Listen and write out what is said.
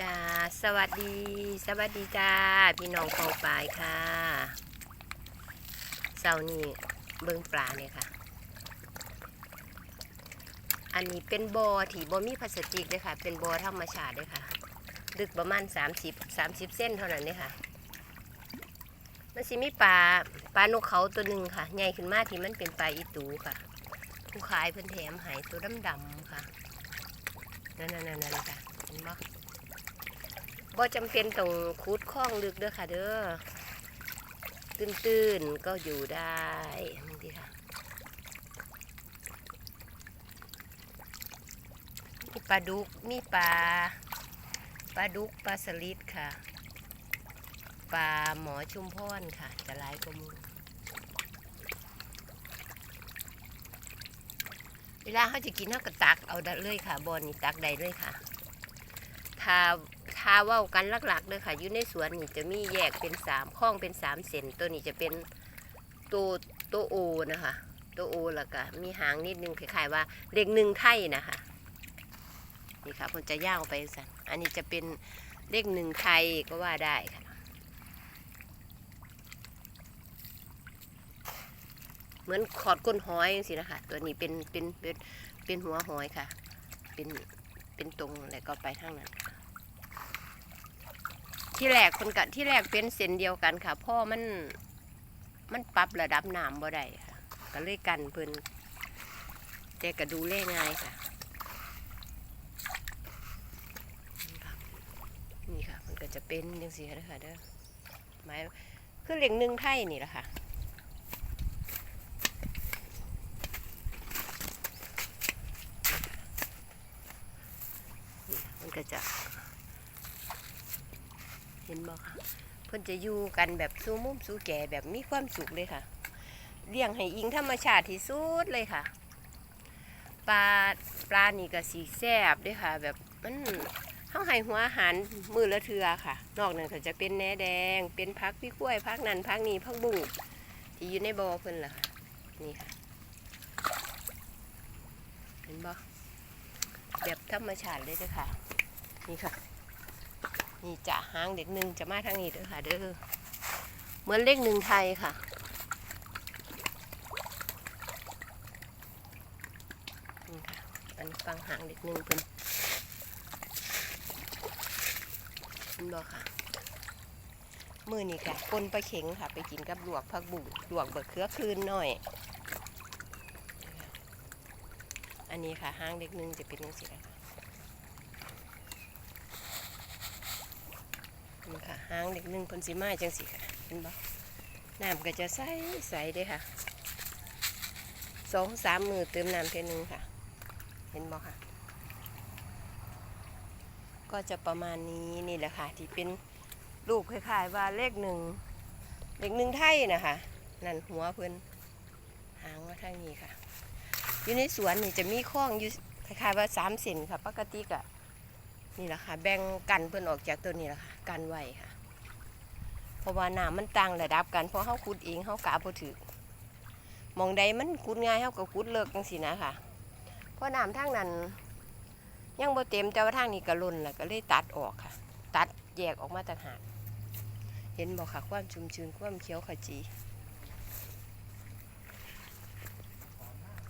จ้าสวัสดีสวัสดีจ้าพี่น้องเปาปายค่ะเสานี้เบิ่งปลาเนี่ยค่ะ อันนี้เป็นบอ่อที่บ่มีพลาสติกเลยค่ะ เป็นบ่อธรรมชาติเลยค่ะ ดึกประมาณ 30 30 เส้นเท่านั้นเลยค่ะ มันสิมีปลาปลานกเขาตัวหนึ่งค่ะใหญ่ขึ้นมาที่มันเป็นปลาอีตูค่ะ ผู้ขายเพิ่นแถมใหายตัวดำๆค่ะนั่นๆๆๆค่ะเห็นบ่ บ่จำเป็นต้องคูดคล้องลึกเด้อค่ะ เด้อตื้นๆก็อยู่ได้นี่ค่ะมีปลาดุกมีปลาปลาดุกปลาสลิดค่ะปลาหมอชุมพรค่ะ จะลายกมูเวลาเขาจะกินเขาก็ตักเอาได้เลยค่ะบอนนี่ตักได้เลยค่ะถ้าาเว้ากันหลักๆเลยค่ะอยู่ในสวนนี่จะมีแยกเป็นสามข้องเป็นสามเซนตัวนี้จะเป็นตัวตัวโอนะคะตัวโอแล้วก็มีหางนิดนึงคล้ายๆว่าเล็กหนึ่งไทยนะคะนี่ค่ะผมจะย่างไปสันอันนี้จะเป็นเลขหนึ่งไทยก็ว่าได้ค่ะเหมือนขอดก้นหอยสินะคะตัวนี้เป็นเป็นเป็นเป็นหัวหอยค่ะ เป็นเป็นตรงแล้วก็ไปทางนั้นค่ะ ที่แรกคนกะที่แรกเป็นเส้นเดียวกันค่ะพ่อมันมันปรับระดับน้ำบ่ได้ค่ะก็เลยกันเพิ่นแต่ก็ดูแลง่ายค่ะนี่ค่ะ นี่ค่ะ มันก็จะเป็นยังสีนะค่ะเด้อหมายคือเหล็กหนึ่งไทยนี่แหละค่ะมันก็จะ เห็นบ่ค่ะเพิ่นจะอยู่กันแบบสู้มุมสู้แก่แบบมีความสุขเลยค่ะเลี้ยงให้อิงธรรมชาติที่สุดเลยค่ะ ปลาปลานี่ก็สีแซบด้วยค่ะ แบบมันเขาให้หัวอาหารมือละเทือค่ะ นอกนั้นก็จะเป็นแหนแดง เป็นพักพี่กล้วยพักนั้นพักนี้พักบุ้งที่อยู่ในบ่อเพิ่นล่ะค่ะนี่ค่ะเห็นบ่แบบธรรมชาติเลยด้อค่ะ นี่ค่ะ นี่จะหางเด็กหนึ่งจะมาทางนี้เด้อค่ะ เด้อเหมือนเลขหนึ่งไทยค่ะ นี่ค่ะอันฟังหางเด็กหนึ่งเพิ่นเห็นบ่ค่ะ มือนี่ค่ะปนปลาเข็งค่ะ ไปกินกับลวกผักบุ้งลวกบะเขือคืนหน่อย อันนี้ค่ะห้างเด็กหนึ่งจะเป็นยังสินะคะ นี่ค่ะหางเด็กหนึ่งเพิ่นสิมาจังสิค่ะเห็นบ่น้ำก็จะใสใสเด้ค่ะสองสามมือเติมน้ำเท่นึงค่ะ เห็นบ่ค่ะ ก็จะประมาณนี้นี่แหละค่ะ ที่เป็นรูปคล้ายๆว่าเลขหนึ่งเลขหนึ่งไทยนะคะนั่นหัวเพิ่นหางมาทางนี้ค่ะ อยู่ในสวนนี่จะมีคลองอยู่คล้ายๆว่าสามเซนค่ะ ปกติก็นี่แหละค่ะ แบ่งกันเพิ่นออกจากตัวนี้แหละค่ะ กันไว้ค่ะ เพราะว่าน้ำมันต่างระดับกันเพราะเขาขุดเองเขากะบ่ถือมองใดมันขุดง่ายเขาก็ขุดเลิกจังสินะค่ะ เพราะน้ำทางนั้นยังบ่เต็มแต่ว่าทางนี้ก็ล้นแล้วก็เลยตัดออกค่ะ ตัดแยกออกมาต่างหากเห็นบอกค่ะความชุ่มชื้นความเขียวขจี